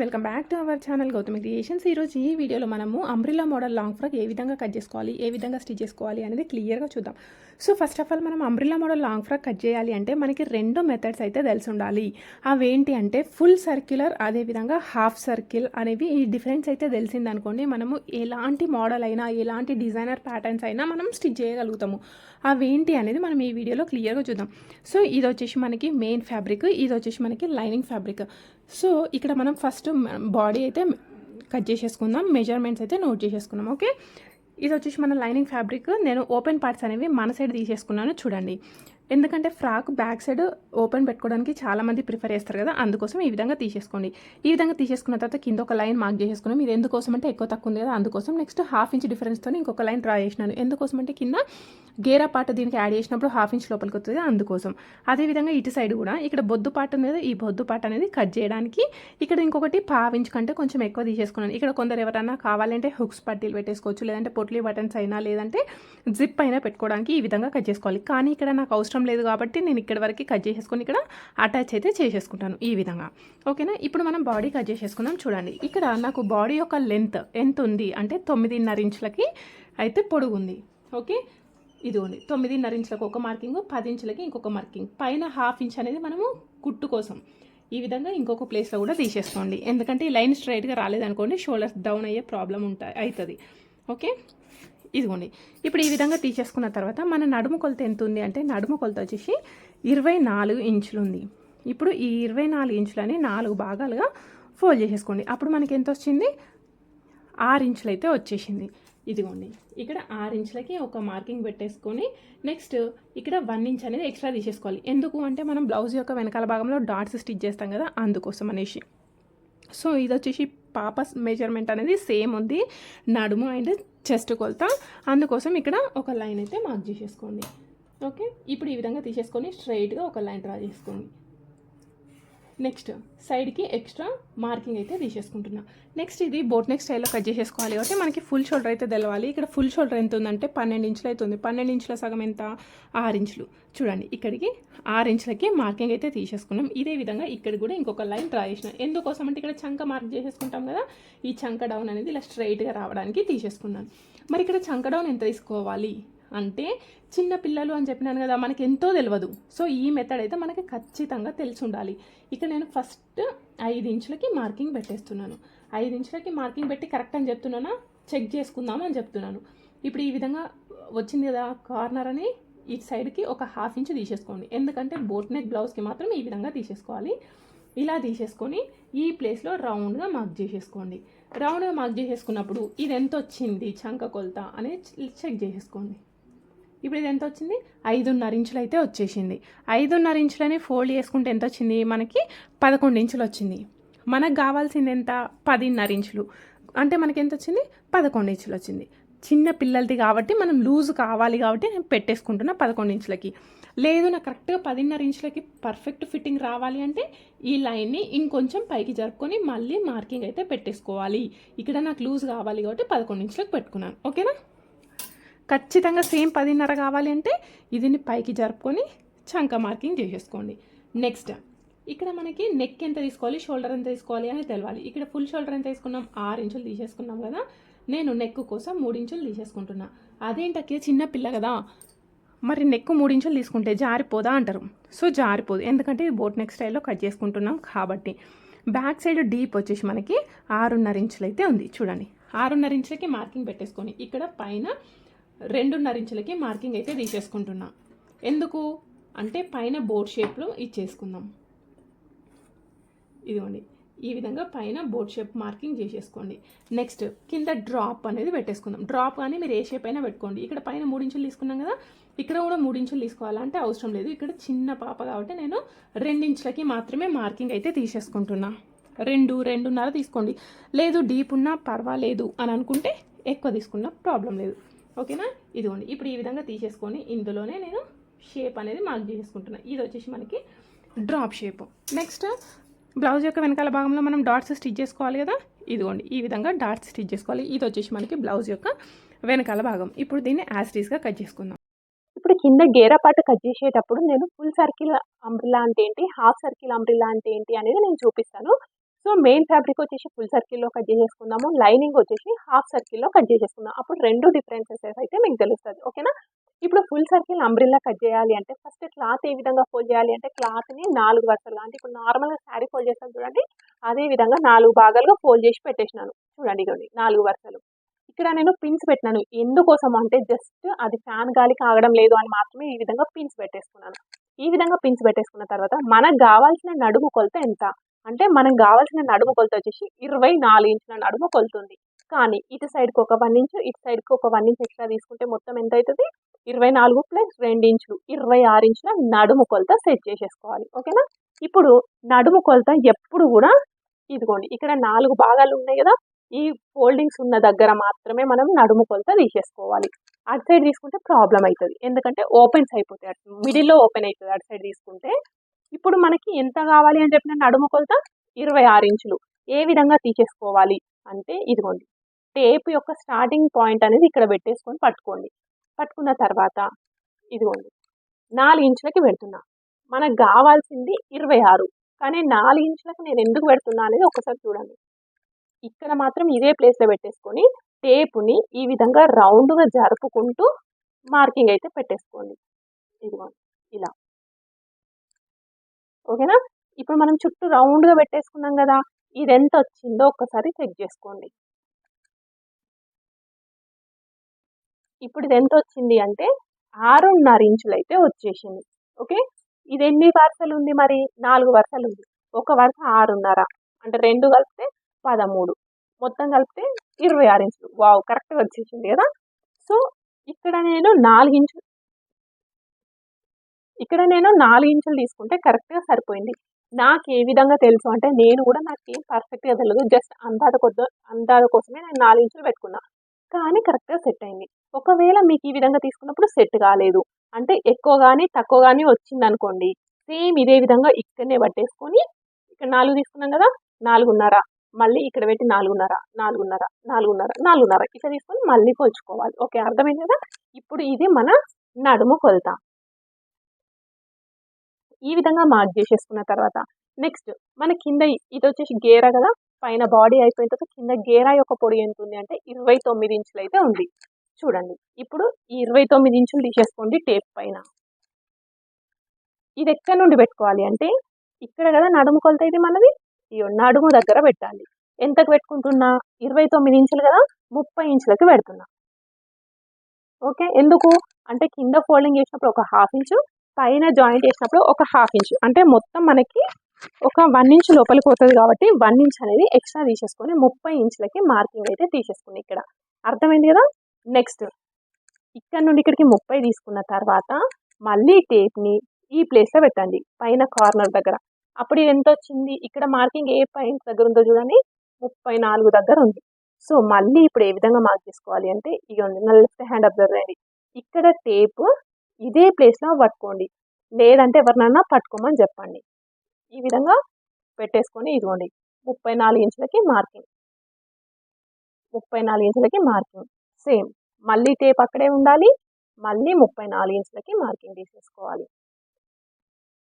Welcome back to our channel Gautami creations. ఈరోజు ఈ వీడియోలో మనము అంబ్రిలా మోడల్ లాంగ్ ఫ్రాక్ ఏ విధంగా కట్ చేసుకోవాలి ఏ విధంగా స్టిచ్ చేసుకోవాలి అనేది క్లియర్గా చూద్దాం. సో ఫస్ట్ ఆఫ్ ఆల్ మనం umbrella model long frock cut చేయాలి అంటే మనకి రెండు మెథడ్స్ అయితే తెలిసి ఉండాలి. అవేంటి అంటే ఫుల్ సర్క్యులర్ అదేవిధంగా హాఫ్ సర్కిల్ అనేవి ఈ డిఫరెన్స్ అయితే తెలిసింది అనుకోండి మనము ఎలాంటి మోడల్ అయినా ఎలాంటి డిజైనర్ ప్యాటర్న్స్ అయినా మనం స్టిచ్ చేయగలుగుతాము. అవేంటి అనేది మనం ఈ వీడియోలో క్లియర్గా చూద్దాం. సో ఇది వచ్చేసి మనకి మెయిన్ ఫ్యాబ్రిక్ ఇది వచ్చేసి మనకి లైనింగ్ ఫ్యాబ్రిక్ సో ఇక్కడ మనం ఫస్ట్ బాడీ అయితే కట్ చేసేసుకుందాం. మెజర్మెంట్స్ అయితే నోట్ చేసేసుకుందాం ఓకే ఇది వచ్చేసి మన లైనింగ్ ఫ్యాబ్రిక్ నేను ఓపెన్ పార్ట్స్ అనేవి మన సైడ్ తీసేసుకున్నాను చూడండి. ఎందుకంటే ఫ్రాక్ బ్యాక్ సైడ్ ఓపెన్ పెట్టుకోవడానికి చాలామంది ప్రిఫర్ చేస్తారు కదా అందుకోసం ఈ విధంగా తీసేసుకోండి. ఈ విధంగా తీసేసుకున్న తర్వాత కింద ఒక లైన్ మార్క్ చేసేసుకున్నాం. ఇది ఎందుకోసం అంటే ఎక్కువ తక్కువ ఉంది కదా అందుకోసం నెక్స్ట్ హాఫ్ ఇంచ్ డిఫరెన్స్తో ఇంకొక లైన్ డ్రా చేసినాను. ఎందుకోసం అంటే కింద గేరా పార్ట్ దీనికి యాడ్ చేసినప్పుడు హాఫ్ ఇంచ్ లోపలికి వస్తుంది అందుకోసం. అదేవిధంగా ఇటు సైడ్ కూడా ఇక్కడ బొద్దు పార్ట్ ఉంది ఈ బొద్దు పార్ట్ అనేది కట్ చేయడానికి ఇక్కడ ఇంకొకటి పావు ఇంచ్ కంటే కొంచెం ఎక్కువ తీసేసుకున్నాను. ఇక్కడ కొందరు ఎవరన్నా కావాలంటే హుక్స్ పట్టీలు పెట్టేసుకోవచ్చు లేదంటే పొట్లీ బటన్స్ అయినా లేదంటే జిప్ అయినా పెట్టుకోవడానికి ఈ విధంగా కట్ చేసుకోవాలి. కానీ ఇక్కడ నాకు అవసరం లేదు కాబట్టి నేను ఇక్కడ వరకు కట్ చేసేసుకొని ఇక్కడ అటాచ్ అయితే చేసేసుకుంటాను ఈ విధంగా. ఓకేనా? ఇప్పుడు మనం బాడీ కట్ చేసేసుకుందాం చూడండి. ఇక్కడ నాకు బాడీ యొక్క లెంత్ ఎంత ఉంది అంటే తొమ్మిదిన్నర ఇంచులకి అయితే పొడుగు ఉంది. ఓకే? ఇదిగోండి తొమ్మిదిన్నర ఇంచులకు ఒక మార్కింగ్ పది ఇంచులకి ఇంకొక మార్కింగ్ పైన హాఫ్ ఇంచ్ అనేది మనము కుట్టు కోసం ఈ విధంగా ఇంకొక ప్లేస్లో కూడా తీసేసుకోండి. ఎందుకంటే ఈ లైన్ స్ట్రైట్గా రాలేదనుకోండి షోల్డర్స్ డౌన్ అయ్యే ప్రాబ్లం ఉంటాయి అవుతుంది ఓకే? ఇదిగోండి ఇప్పుడు ఈ విధంగా తీసేసుకున్న తర్వాత మన నడుము కొలత ఎంత ఉంది అంటే నడుము కొలత వచ్చేసి ఇరవై నాలుగు ఇంచులు ఉంది. ఇప్పుడు ఈ ఇరవై నాలుగు ఇంచులని నాలుగు భాగాలుగా ఫోల్డ్ చేసేసుకోండి. అప్పుడు మనకి ఎంత వచ్చింది? ఆరు ఇంచులు అయితే వచ్చేసింది. ఇదిగోండి ఇక్కడ ఆరు ఇంచులకి ఒక మార్కింగ్ పెట్టేసుకొని నెక్స్ట్ ఇక్కడ వన్ ఇంచ్ అనేది ఎక్స్ట్రా తీసేసుకోవాలి. ఎందుకు అంటే మనం బ్లౌజ్ యొక్క వెనకాల భాగంలో డాట్స్ స్టిచ్ చేస్తాం కదా అందుకోసం అనేసి. సో ఇది వచ్చేసి పాప మెజర్మెంట్ అనేది సేమ్ ఉంది. నడుము అండ్ చెస్ట్ కొలత. అందుకోసం ఇక్కడ ఒక లైన్ అయితే మార్క్ చేసేసుకోండి. ఓకే? ఇప్పుడు ఈ విధంగా తీసేసుకొని స్ట్రైట్గా ఒక లైన్ డ్రా చేసుకోండి. నెక్స్ట్ సైడ్కి ఎక్స్ట్రా మార్కింగ్ అయితే తీసేసుకుంటున్నా. నెక్స్ట్ ఇది బోట్ నెక్ స్టైల్లో కట్ చేసేసుకోవాలి కాబట్టి మనకి ఫుల్ షోల్డర్ అయితే తెలవాలి. ఇక్కడ ఫుల్ షోల్డర్ ఎంత ఉందంటే పన్నెండు ఇంచులు అవుతుంది పన్నెండు ఇంచుల సగం ఎంత? ఆరు ఇంచులు. చూడండి ఇక్కడికి ఆరు ఇంచులకి మార్కింగ్ అయితే తీసేసుకున్నాం. ఇదే విధంగా ఇక్కడ కూడా ఇంకొక లైన్ డ్రా చేసిన. ఎందుకోసం అంటే ఇక్కడ చంక మార్క్ చేసేసుకుంటాం కదా ఈ చంక డౌన్ అనేది ఇలా స్ట్రైట్గా రావడానికి తీసేసుకున్నాను. మరి ఇక్కడ చంక డౌన్ ఎంత తీసుకోవాలి? అంటే చిన్న పిల్లలు అని చెప్పినాను కదా మనకి ఎంతో తెలియదు సో ఈ మెథడ్ అయితే మనకి ఖచ్చితంగా తెలిసి ఉండాలి. ఇక నేను ఫస్ట్ ఐదు ఇంచులకి మార్కింగ్ పెట్టేస్తున్నాను. ఐదు ఇంచులకి మార్కింగ్ పెట్టి కరెక్ట్ అని చెప్తున్నానా? చెక్ చేసుకుందాం అని చెప్తున్నాను. ఇప్పుడు ఈ విధంగా వచ్చింది కదా కార్నర్ అని ఈ సైడ్కి ఒక హాఫ్ ఇంచ్ తీసేసుకోండి. ఎందుకంటే బోట్ నెక్ బ్లౌజ్కి మాత్రం ఈ విధంగా తీసేసుకోవాలి. ఇలా తీసేసుకొని ఈ ప్లేస్లో రౌండ్గా మార్క్ చేసేసుకోండి. రౌండ్గా మార్క్ చేసేసుకున్నప్పుడు ఇది ఎంత వచ్చింది చంక కొలత అనేది చెక్ చేసేసుకోండి. ఇప్పుడు ఇది ఎంత వచ్చింది ఐదున్నర ఇంచులు అయితే వచ్చేసింది. ఐదున్నర ఇంచులని ఫోల్డ్ చేసుకుంటే ఎంత వచ్చింది మనకి పదకొండు ఇంచులు వచ్చింది మనకు కావాల్సింది ఎంత? పదిన్నర ఇంచులు. అంటే మనకి ఎంత వచ్చింది పదకొండు ఇంచులు వచ్చింది చిన్న పిల్లలది కాబట్టి మనం లూజ్ కావాలి కాబట్టి నేను పెట్టేసుకుంటున్నా పదకొండు ఇంచులకి. లేదు నాకు కరెక్ట్గా పదిన్నర ఇంచులకి పర్ఫెక్ట్ ఫిట్టింగ్ రావాలి అంటే ఈ లైన్ని ఇంకొంచెం పైకి జరుపుకొని మళ్ళీ మార్కింగ్ అయితే పెట్టేసుకోవాలి. ఇక్కడ నాకు లూజ్ కావాలి కాబట్టి పదకొండు ఇంచులకు పెట్టుకున్నాను. ఓకేనా? ఖచ్చితంగా సేమ్ పదిన్నర కావాలి అంటే ఇదిని పైకి జరుపుకొని చంక మార్కింగ్ చేసేసుకోండి. నెక్స్ట్ ఇక్కడ మనకి నెక్ ఎంత తీసుకోవాలి షోల్డర్ ఎంత తీసుకోవాలి అని తెలవాలి. ఇక్కడ ఫుల్ షోల్డర్ ఎంత తీసుకున్నాం? ఆరు ఇంచులు తీసేసుకున్నాం కదా. నేను నెక్ కోసం మూడు ఇంచులు తీసేసుకుంటున్నా. అదేంటకి చిన్న పిల్ల కదా. మరి నెక్ మూడు ఇంచులు తీసుకుంటే జారిపోదా అంటారు. సో జారిపోదు. ఎందుకంటే ఇది బోట్ నెక్ స్టైల్లో కట్ చేసుకుంటున్నాం కాబట్టి. బ్యాక్ సైడ్ డీప్ వచ్చేసి మనకి ఆరున్నర ఇంచులు అయితే ఉంది. చూడండి. ఆరున్నర ఇంచులకి మార్కింగ్ పెట్టేసుకొని ఇక్కడ పైన రెండున్నర ఇంచులకి మార్కింగ్ అయితే తీసేసుకుంటున్నా. ఎందుకు? అంటే పైన బోర్డ్ షేప్లో ఇచ్చేసుకుందాం. ఇదిగోండి. ఈ విధంగా పైన బోర్డ్ షేప్ మార్కింగ్ చేసేసుకోండి. నెక్స్ట్ కింద డ్రాప్ అనేది పెట్టేసుకుందాం. డ్రాప్ కానీ మీరు ఏ షేప్ అయినా పెట్టుకోండి. ఇక్కడ పైన మూడు ఇంచులు తీసుకున్నాం కదా ఇక్కడ కూడా మూడించులు తీసుకోవాలంటే అవసరం లేదు. ఇక్కడ చిన్న పాప కాబట్టి నేను రెండించులకి మాత్రమే మార్కింగ్ అయితే తీసేసుకుంటున్నా. రెండు రెండున్నర తీసుకోండి. లేదు డీప్ ఉన్నా పర్వాలేదు అని అనుకుంటే ఎక్కువ తీసుకున్నా ప్రాబ్లం లేదు. ఓకేనా? ఇదిగోండి ఇప్పుడు ఈ విధంగా తీసేసుకొని ఇందులోనే నేను షేప్ అనేది మార్క్ చేసుకుంటున్నాను ఇది వచ్చేసి మనకి డ్రాప్ షేప్ నెక్స్ట్ బ్లౌజ్ యొక్క వెనకాల భాగంలో మనం డాట్స్ స్టిచ్ చేసుకోవాలి కదా? ఇదిగోండి ఈ విధంగా డాట్స్ స్టిచ్ చేసుకోవాలి. ఇది వచ్చేసి మనకి బ్లౌజ్ యొక్క వెనకాల భాగం. ఇప్పుడు దీన్ని యాస్టీస్గా కట్ చేసుకుందాం. ఇప్పుడు కింద గేరా పాట కట్ చేసేటప్పుడు నేను ఫుల్ సర్కిల్ అంబ్రిలా అంటే ఏంటి? హాఫ్ సర్కిల్ అంబ్రిలా అంటే ఏంటి అనేది నేను చూపిస్తాను. సో మెయిన్ ఫ్యాబ్రిక్ వచ్చేసి ఫుల్ సర్కిల్లో కట్ చేసేసుకుందాము. లైనింగ్ వచ్చేసి హాఫ్ సర్కిల్లో కట్ చేసేసుకుందాం. అప్పుడు రెండు డిఫరెన్సెస్ అయితే మీకు తెలుస్తుంది. ఓకేనా ఇప్పుడు ఫుల్ సర్కిల్ అంబ్రిల్లా కట్ చేయాలి అంటే ఫస్ట్ క్లాత్ ఏ విధంగా ఫోల్డ్ చేయాలి అంటే క్లాత్ని నాలుగు వరుసలుగా అంటే ఇప్పుడు నార్మల్గా శారీ ఫోల్డ్ చేస్తాను చూడండి. అదే విధంగా నాలుగు భాగాలుగా ఫోల్డ్ చేసి పెట్టేసినాను. చూడండి ఇవ్వండి నాలుగు వరుసలు. ఇక్కడ నేను పిన్స్ పెట్టినాను. ఎందుకోసం అంటే జస్ట్ అది ఫ్యాన్ గాలి కాగడం లేదు అని మాత్రమే ఈ విధంగా పిన్స్ పెట్టేసుకున్నాను. ఈ విధంగా పిన్స్ పెట్టేసుకున్న తర్వాత మనకు కావాల్సిన నడుము కొలత ఎంత? అంటే మనకు కావాల్సిన నడుము కొలత వచ్చేసి ఇరవై నాలుగు ఇంచుల నడుము కొలుతుంది. కానీ ఇటు సైడ్కి ఒక వన్ ఇంచు ఇటు సైడ్కి ఒక వన్ ఇంచ్ ఎక్స్ట్రా తీసుకుంటే మొత్తం ఎంత అవుతుంది? ఇరవై నాలుగు ప్లస్ రెండు ఇంచులు ఇరవై ఆరు ఇంచుల నడుము కొలత సెట్ చేసేసుకోవాలి. ఓకేనా ఇప్పుడు నడుము కొలత ఎప్పుడు కూడా ఇదిగోండి ఇక్కడ నాలుగు భాగాలు ఉన్నాయి కదా? ఈ ఫోల్డింగ్స్ ఉన్న దగ్గర మాత్రమే మనం నడుము కొలత తీసేసుకోవాలి. అటు సైడ్ తీసుకుంటే ప్రాబ్లం అవుతుంది. ఎందుకంటే ఓపెన్స్ అయిపోతాయి. అటు మిడిల్లో ఓపెన్ అవుతుంది అటు సైడ్ తీసుకుంటే ఇప్పుడు మనకి ఎంత కావాలి అని చెప్పిన నడుము కొలత ఇరవై ఆరు ఇంచులు. ఏ విధంగా తీసేసుకోవాలి అంటే ఇదిగోండి. టేప్ యొక్క స్టార్టింగ్ పాయింట్ అనేది ఇక్కడ పెట్టేసుకొని పట్టుకోండి. పట్టుకున్న తర్వాత ఇదిగోండి. నాలుగు ఇంచులకి పెడుతున్నా. మనకు కావాల్సింది ఇరవై ఆరు. కానీ నాలుగు ఇంచులకు నేను ఎందుకు పెడుతున్నా అనేది ఒకసారి చూడండి. ఇక్కడ మాత్రం ఇదే ప్లేస్లో పెట్టేసుకొని టేపుని ఈ విధంగా రౌండ్గా జరుపుకుంటూ మార్కింగ్ అయితే పెట్టేసుకోండి. ఇదిగోండి. ఇలా. ఓకేనా? ఇప్పుడు మనం చుట్టూ రౌండ్గా పెట్టేసుకున్నాం కదా ఇది ఎంత వచ్చిందో ఒక్కసారి చెక్ చేసుకోండి. ఇప్పుడు ఇది ఎంత వచ్చింది అంటే ఆరున్నర ఇంచులు అయితే వచ్చేసింది. ఓకే? ఇది ఎన్ని వరుసలు ఉంది మరి? నాలుగు వరుసలు ఉంది. ఒక వరుస ఆరున్నర. అంటే రెండు కలిపితే పదమూడు. మొత్తం కలిపితే ఇరవై ఆరు ఇంచులు. వావ్! కరెక్ట్గా వచ్చేసింది కదా? సో ఇక్కడ నేను నాలుగు ఇంచులు ఇక్కడ నేను నాలుగు ఇంచులు తీసుకుంటే కరెక్ట్గా సరిపోయింది. నాకు ఏ విధంగా తెలుసు అంటే నేను కూడా నాకు ఏం పర్ఫెక్ట్గా తెలియదు జస్ట్ అందాద కొద్ది అందాద కోసమే నేను నాలుగు ఇంచులు పెట్టుకున్నా. కానీ కరెక్ట్గా సెట్ అయింది. ఒకవేళ మీకు ఈ విధంగా తీసుకున్నప్పుడు సెట్ కాలేదు. అంటే ఎక్కువ కానీ తక్కువ కానీ వచ్చింది అనుకోండి సేమ్ ఇదే విధంగా ఇక్కడనే పట్టేసుకొని ఇక్కడ నాలుగు తీసుకున్నాం కదా నాలుగున్నర. మళ్ళీ ఇక్కడ పెట్టి నాలుగున్నర నాలుగున్నర నాలుగున్నర నాలుగున్నర. ఇట్లా తీసుకొని మళ్ళీ కొలుచుకోవాలి. ఓకే అర్థమైంది కదా? ఇప్పుడు ఇది మన నడుము కొలత. ఈ విధంగా మార్క్ చేసేసుకున్న తర్వాత నెక్స్ట్ మన కింద ఇది వచ్చేసి గేరా కదా పైన బాడీ అయిపోయిన తర్వాత కింద గేరా యొక్క పొడి ఎంత ఉంది అంటే ఇరవై తొమ్మిది ఇంచులు అయితే ఉంది. చూడండి ఇప్పుడు ఈ ఇరవై తొమ్మిది ఇంచులు తీసేసుకోండి టేప్ పైన. ఇది ఎక్కడి నుండి పెట్టుకోవాలి అంటే ఇక్కడ కదా నడుము కొలత ఇది మనది ఈ నడుము దగ్గర పెట్టాలి. ఎంతకు పెట్టుకుంటున్నా? ఇరవై తొమ్మిది ఇంచులు కదా ముప్పై ఇంచులకి పెడుతున్నా. ఓకే ఎందుకు? అంటే కింద ఫోల్డింగ్ చేసినప్పుడు ఒక హాఫ్ ఇంచు పైన జాయింట్ చేసినప్పుడు ఒక హాఫ్ ఇంచు అంటే మొత్తం మనకి ఒక వన్ ఇంచ్ లోపలికి పోతుంది కాబట్టి వన్ ఇంచ్ అనేది ఎక్స్ట్రా తీసేసుకొని ముప్పై ఇంచులకి మార్కింగ్ అయితే తీసేసుకుని ఇక్కడ. అర్థమైంది కదా? నెక్స్ట్ ఇక్కడ నుండి ఇక్కడికి ముప్పై తీసుకున్న తర్వాత మళ్ళీ టేప్ని ఈ ప్లేస్లో పెట్టండి పైన కార్నర్ దగ్గర. అప్పుడు ఇది ఎంత వచ్చింది? ఇక్కడ మార్కింగ్ ఏ పాయింట్ దగ్గర ఉందో చూడండి. ముప్పై నాలుగు దగ్గర ఉంది. సో మళ్ళీ ఇప్పుడు ఏ విధంగా మార్క్ చేసుకోవాలి అంటే ఇది ఉంది నా లెఫ్ట్ హ్యాండ్ అబ్జర్వ్ చేయండి. ఇక్కడ టేప్ ఇదే ప్లేస్లో పట్టుకోండి. లేదంటే ఎవరినన్నా పట్టుకోమని చెప్పండి. ఈ విధంగా పెట్టేసుకొని ఇదిగోండి. ముప్పై నాలుగు ఇంచులకి మార్కింగ్ ముప్పై నాలుగు ఇంచులకి మార్కింగ్ సేమ్ మళ్ళీ టేప్ అక్కడే ఉండాలి. మళ్ళీ ముప్పై నాలుగు ఇంచులకి మార్కింగ్ తీసేసుకోవాలి.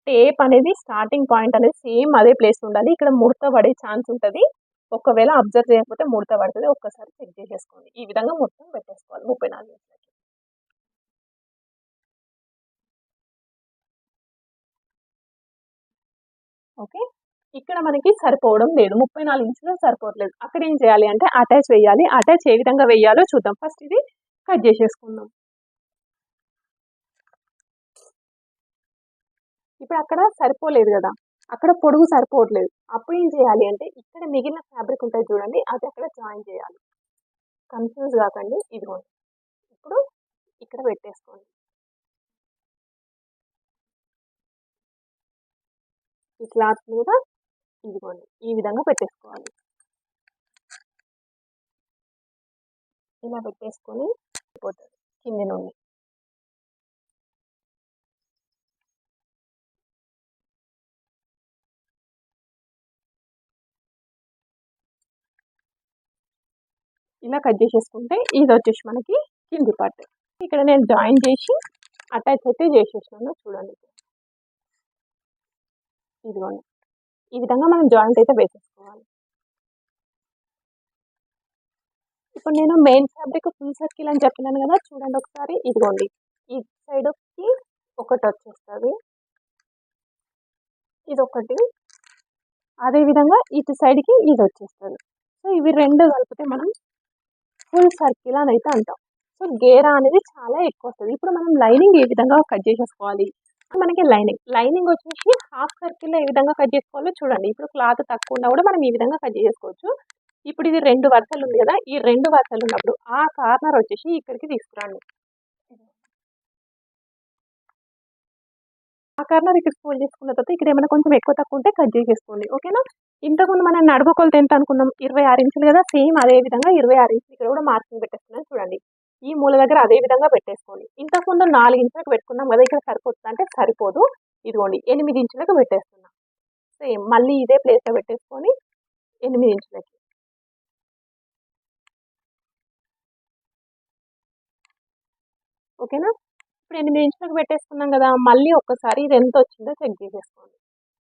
టేప్ అనేది స్టార్టింగ్ పాయింట్ అనేది సేమ్ అదే ప్లేస్ ఉండాలి. ఇక్కడ ముడత పడే ఛాన్స్ ఉంటుంది. ఒకవేళ అబ్జర్వ్ చేయకపోతే ముడత పడుతుంది. ఒక్కసారి చెక్ చేసేసుకోండి. ఈ విధంగా మొత్తం పెట్టేసుకోవాలి. ముప్పై నాలుగు ఇంచులకి. ఓకే? ఇక్కడ మనకి సరిపోవడం లేదు. ముప్పై నాలుగు ఇంచులు సరిపోవట్లేదు. అక్కడ ఏం చేయాలి అంటే అటాచ్ వేయాలి. అటాచ్ ఏ విధంగా వేయాలో చూద్దాం. ఫస్ట్ ఇది కట్ చేసేసుకుందాం. ఇప్పుడు అక్కడ సరిపోలేదు కదా? అక్కడ పొడుగు సరిపోవట్లేదు. అప్పుడు ఏం చేయాలి అంటే ఇక్కడ మిగిలిన ఫ్యాబ్రిక్ ఉంటుంది చూడండి. అది అక్కడ జాయిన్ చేయాలి. కన్ఫ్యూజ్ కాకండి. ఇదిగోండి. ఇప్పుడు ఇక్కడ పెట్టేసుకోండి. ఈ క్లాత్ మీద ఇదిగోండి ఈ విధంగా పెట్టేసుకోవాలి. ఇలా పెట్టేసుకొని పోతుంది కింది నుండి. ఇలా కట్ చేసేసుకుంటే ఇది వచ్చేసి మనకి కింది పార్ట్ ఇక్కడ నేను జాయిన్ చేసి అటాచ్ అయితే చేసేసినాను చూడండి. ఇదిగోండి. ఈ విధంగా మనం జాయింట్ అయితే వేసేసుకోవాలి. ఇప్పుడు నేను మెయిన్ ఫ్యాబ్రిక్ ఫుల్ సర్కిల్ అని చెప్పినాను కదా చూడండి ఒకసారి. ఇదిగోండి. ఈ సైడ్కి ఒకటి వచ్చేస్తుంది. ఇది ఒకటి అదేవిధంగా ఇటు సైడ్కి ఇది వచ్చేస్తుంది. సో ఇవి రెండు కలిపితే మనం ఫుల్ సర్కిల్ అని అయితే అంటాం. సో గేరా అనేది చాలా ఎక్కువ వస్తుంది. ఇప్పుడు మనం లైనింగ్ ఏ విధంగా కట్ చేసేసుకోవాలి? మనకి లైనింగ్. లైనింగ్ వచ్చేసి హాఫ్ సర్కిల్లో ఏ విధంగా కట్ చేసుకోవాలో చూడండి. ఇప్పుడు క్లాత్ తక్కువ ఉన్నా కూడా మనం ఈ విధంగా కట్ చేసుకోవచ్చు. ఇప్పుడు ఇది రెండు వరుసలు ఉంది కదా ఈ రెండు వరుసలు ఉన్నప్పుడు ఆ కార్నర్ వచ్చేసి ఇక్కడికి తీసుకురండి. ఆ కార్నర్ ఇక్కడ ఫోల్డ్ చేసుకున్న తర్వాత ఇక్కడ ఏమైనా కొంచెం ఎక్కువ తక్కువ ఉంటే కట్ చేసేసుకోండి. ఓకేనా? ఇంతకుముందు మనం నడుపు కొలత ఎంత అనుకున్నాం? ఇరవై ఆరు ఇంచులు కదా సేమ్ అదే విధంగా ఇరవై ఆరు ఇంచులు ఇక్కడ కూడా మార్కింగ్ పెట్టేస్తున్నాను చూడండి. ఈ మూల దగ్గర అదే విధంగా పెట్టేసుకోండి. ఇంతకుముందు నాలుగు ఇంచులకు పెట్టుకున్నాం కదా ఇక్కడ సరిపోతుంది అంటే సరిపోదు. ఇదిగోండి ఎనిమిది ఇంచులకు పెట్టేస్తున్నాం. సేమ్ మళ్ళీ ఇదే ప్లేస్లో పెట్టేసుకొని ఎనిమిది ఇంచులకి. ఓకేనా? ఇప్పుడు ఎనిమిది ఇంచులకు పెట్టేసుకున్నాం కదా మళ్ళీ ఒక్కసారి ఇది ఎంత వచ్చిందో చెక్ చేసేసుకోండి.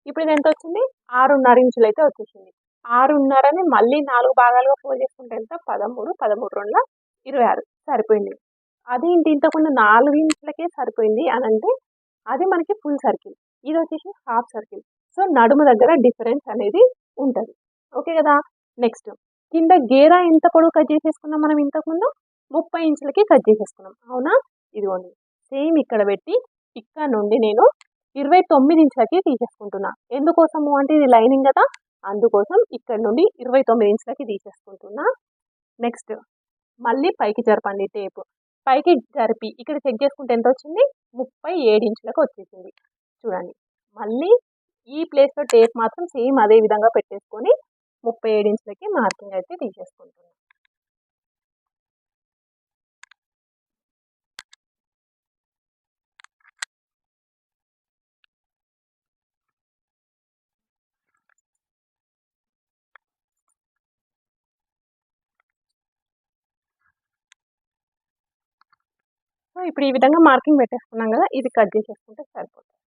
ఇప్పుడు ఇది ఎంత వచ్చింది? ఆరున్నర ఇంచులు అయితే వచ్చేసింది. ఆరున్నరని మళ్ళీ నాలుగు భాగాలుగా ఫోల్డ్ చేసుకుంటే ఎంత? పదమూడు పదమూడు రెండుల ఇరవై ఆరు. సరిపోయింది. అది ఇంటి ఇంతకుముందు నాలుగు సరిపోయింది అని అంటే అది మనకి ఫుల్ సర్కిల్ ఇది వచ్చేసి హాఫ్ సర్కిల్ సో నడుము దగ్గర డిఫరెన్స్ అనేది ఉంటుంది. ఓకే కదా? నెక్స్ట్ కింద గేరా ఎంత పొడవు కట్ చేసేసుకున్నాం మనం ఇంతకుముందు? ముప్పై ఇంచులకి కట్ చేసేసుకున్నాం. అవునా? ఇదిగోండి. సేమ్ ఇక్కడ పెట్టి ఇక్కడ నుండి నేను ఇరవై తొమ్మిది ఇంచులకి తీసేసుకుంటున్నా. ఎందుకోసము? అంటే ఇది లైనింగ్ కదా. అందుకోసం ఇక్కడ నుండి ఇరవై తొమ్మిది ఇంచులకి తీసేసుకుంటున్నా. నెక్స్ట్ మళ్ళీ పైకి జరపండి టేప్. పైకి జరిపి ఇక్కడ చెక్ చేసుకుంటే ఎంత వచ్చింది ముప్పై ఏడు ఇంచులకు వచ్చేసింది. చూడండి. మళ్ళీ ఈ ప్లేస్లో టేప్ మాత్రం సేమ్ అదే విధంగా పెట్టేసుకొని ముప్పై ఏడు ఇంచులకి మార్కింగ్ అయితే తీసేసుకుంటుంది సో ఇప్పుడు ఈ విధంగా మార్కింగ్ పెట్టేసుకున్నాం కదా ఇది కట్ చేసేసుకుంటే సరిపోతుంది.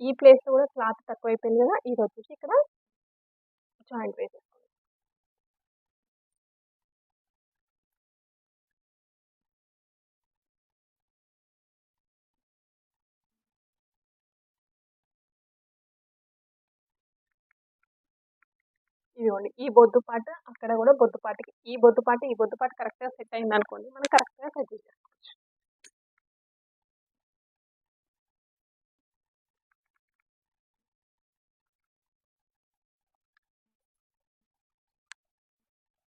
ఈ ప్లేస్లో కూడా క్లాత్ తక్కువ అయిపోయింది కదా ఇది వచ్చేసి ఇక్కడ జాయింట్ వేసేసుకోండి ఇదిగోండి ఈ బొద్దు పాట అక్కడ కూడా బొద్దు పాటకి ఈ బొద్దు పాట ఈ బొద్దు పాట కరెక్ట్గా సెట్ అయింది అనుకోండి మనం కరెక్ట్గా కట్ చేసాం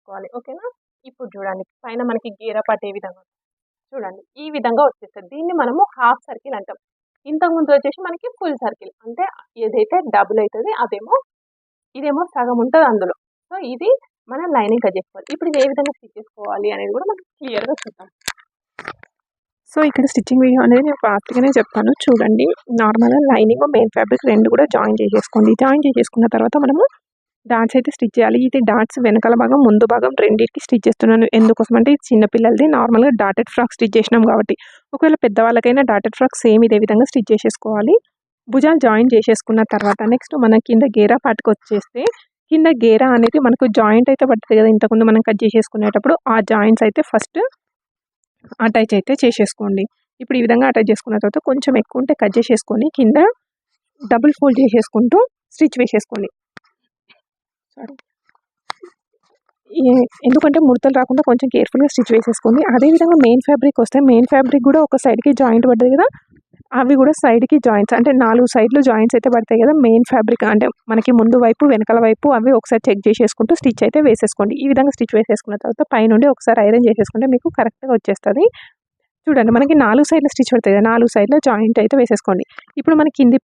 చేసుకోవాలి ఓకేనా? ఇప్పుడు చూడండి. పైన మనకి గీర పట్టే విధంగా చూడండి. ఈ విధంగా వచ్చేస్తుంది. దీన్ని మనము హాఫ్ సర్కిల్ అంటాం. ఇంతకుముందు వచ్చేసి మనకి ఫుల్ సర్కిల్. అంటే ఏదైతే డబుల్ అవుతుంది అదేమో ఇదేమో సగం ఉంటుంది అందులో. సో ఇది మనం లైనింగ్ కట్ చేసుకోవాలి. ఇప్పుడు ఇది ఏ విధంగా స్టిచ్ చేసుకోవాలి అనేది కూడా మనం క్లియర్గా చూద్దాం. సో ఇక్కడ స్టిచ్చింగ్ వీడియో అనేది నేను ఫాస్ట్గానే చెప్తాను. చూడండి. నార్మల్గా లైనింగ్ మెయిన్ ఫ్యాబ్రిక్ రెండు కూడా జాయిన్ చేసేసుకోండి. జాయిన్ చేసేసుకున్న తర్వాత మనము డాట్స్ అయితే స్టిచ్ చేయాలి. ఇది డాట్స్ వెనకాల భాగం ముందు భాగం రెండింటికి స్టిచ్ చేస్తున్నాను. ఎందుకోసం అంటే చిన్నపిల్లలది నార్మల్గా డాటెడ్ ఫ్రాక్ స్టిచ్ చేసినాం కాబట్టి. ఒకవేళ పెద్దవాళ్ళకైనా డాటెడ్ ఫ్రాక్ సేమ్ ఇదే విధంగా స్టిచ్ చేసేసుకోవాలి. భుజాలు జాయిన్ చేసేసుకున్న తర్వాత నెక్స్ట్ మన కింద గేరా పాటుకు వచ్చేస్తే కింద గేరా అనేది మనకు జాయింట్ అయితే పడుతుంది కదా. ఇంతకుముందు మనం కట్ చేసేసుకునేటప్పుడు ఆ జాయింట్స్ అయితే ఫస్ట్ అటాచ్ అయితే చేసేసుకోండి. ఇప్పుడు ఈ విధంగా అటాచ్ చేసుకున్న తర్వాత కొంచెం ఎక్కువ ఉంటే కట్ చేసేసుకొని కింద డబుల్ ఫోల్డ్ చేసేసుకుంటూ స్టిచ్ వేసేసుకోండి. ఎందుకంటే ముడతలు రాకుండా కొంచెం కేర్ఫుల్గా స్టిచ్ వేసేసుకోండి. అదేవిధంగా మెయిన్ ఫ్యాబ్రిక్ వస్తే మెయిన్ ఫ్యాబ్రిక్ కూడా ఒక సైడ్కి జాయింట్ పడ్డది కదా అవి కూడా సైడ్కి జాయింట్స్ అంటే నాలుగు సైడ్లు జాయింట్స్ అయితే పడతాయి కదా మెయిన్ ఫ్యాబ్రిక్ అంటే మనకి ముందు వైపు వెనకాల వైపు అవి ఒకసారి చెక్ చేసేసుకుంటూ స్టిచ్ అయితే వేసేసుకోండి. ఈ విధంగా స్టిచ్ వేసేసుకున్న తర్వాత పైనుండి ఒకసారి ఐరన్ చేసేసుకుంటే మీకు కరెక్ట్గా వచ్చేస్తుంది. చూడండి మనకి నాలుగు సైడ్లు స్టిచ్ పడుతుంది కదా నాలుగు సైడ్లో జాయింట్ అయితే వేసేసుకోండి. ఇప్పుడు మనకి కింది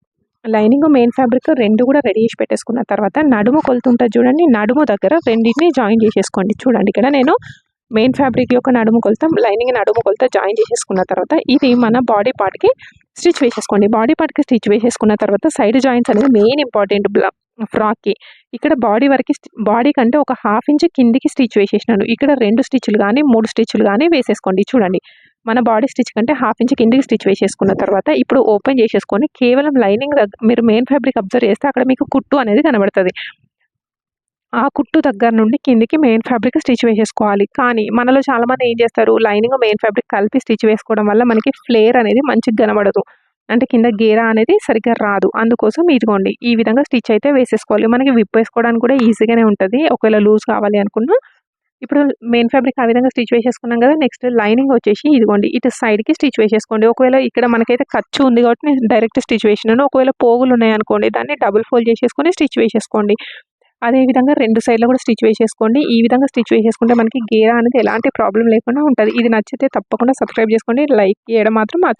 లైనింగ్ మెయిన్ ఫ్యాబ్రిక్ రెండు కూడా రెడీ చేసి పెట్టేసుకున్న తర్వాత నడుము కొలుతుంటుంది చూడండి. నడుము దగ్గర రెండింటిని జాయిన్ చేసేసుకోండి. చూడండి ఇక్కడ నేను మెయిన్ ఫ్యాబ్రిక్ యొక్క నడుము కొలత లైనింగ్ నడుము కొలత జాయిన్ చేసేసుకున్న తర్వాత ఇది మన బాడీ పార్ట్కి స్టిచ్ వేసేసుకోండి. బాడీ పార్ట్కి స్టిచ్ వేసేసుకున్న తర్వాత సైడ్ జాయింట్స్ అనేది మెయిన్ ఇంపార్టెంట్ ఫ్రాక్కి. ఇక్కడ బాడీ వరకు బాడీ కంటే ఒక హాఫ్ ఇంచ్ కిందికి స్టిచ్ వేసేసినాను. ఇక్కడ రెండు స్టిచ్లు కానీ మూడు స్టిచ్లు కానీ వేసేసుకోండి. చూడండి. మన బాడీ స్టిచ్ కంటే హాఫ్ ఇంచ్ కిందికి స్టిచ్ వేసేసుకున్న తర్వాత ఇప్పుడు ఓపెన్ చేసేసుకొని కేవలం లైనింగ్ దగ్గర మీరు మెయిన్ ఫ్యాబ్రిక్ అబ్జర్వ్ చేస్తే అక్కడ మీకు కుట్టు అనేది కనబడుతుంది. ఆ కుట్టు దగ్గర నుండి కిందికి మెయిన్ ఫ్యాబ్రిక్ స్టిచ్ వేసేసుకోవాలి. కానీ మనలో చాలామంది ఏం చేస్తారు? లైనింగ్ మెయిన్ ఫ్యాబ్రిక్ కలిపి స్టిచ్ వేసుకోవడం వల్ల మనకి ఫ్లేర్ అనేది మంచిగా కనబడదు. అంటే కింద గేరా అనేది సరిగ్గా రాదు. అందుకోసం ఇదిగోండి ఈ విధంగా స్టిచ్ అయితే వేసేసుకోవాలి. మనకి విప్ వేసుకోవడానికి కూడా ఈజీగానే ఉంటుంది. ఒకవేళ లూజ్ కావాలి అనుకున్నా ఇప్పుడు మెయిన్ ఫ్యాబ్రిక్ ఆ విధంగా స్టిచ్ వేసేసుకున్నాం కదా నెక్స్ట్ లైనింగ్ వచ్చేసి ఇదిగోండి ఇటు సైడ్కి స్టిచ్ వేసేసుకోండి. ఒకవేళ ఇక్కడ మనకైతే ఖర్చు ఉంది కాబట్టి నేను డైరెక్ట్ స్టిచ్ వేసినాను. ఒకవేళ పోగులు ఉన్నాయనుకోండి దాన్ని డబుల్ ఫోల్డ్ చేసేసుకొని స్టిచ్ వేసేసుకోండి. అదే విధంగా రెండు సైడ్లో కూడా స్టిచ్ వేసేసుకోండి. ఈ విధంగా స్టిచ్ వేసేసుకుంటే మనకి గేరా అనేది ఎలాంటి ప్రాబ్లం లేకుండా ఉంటుంది. ఇది నచ్చితే తప్పకుండా సబ్స్క్రైబ్ చేసుకోండి. లైక్ చేయడం మాత్రం మర్చి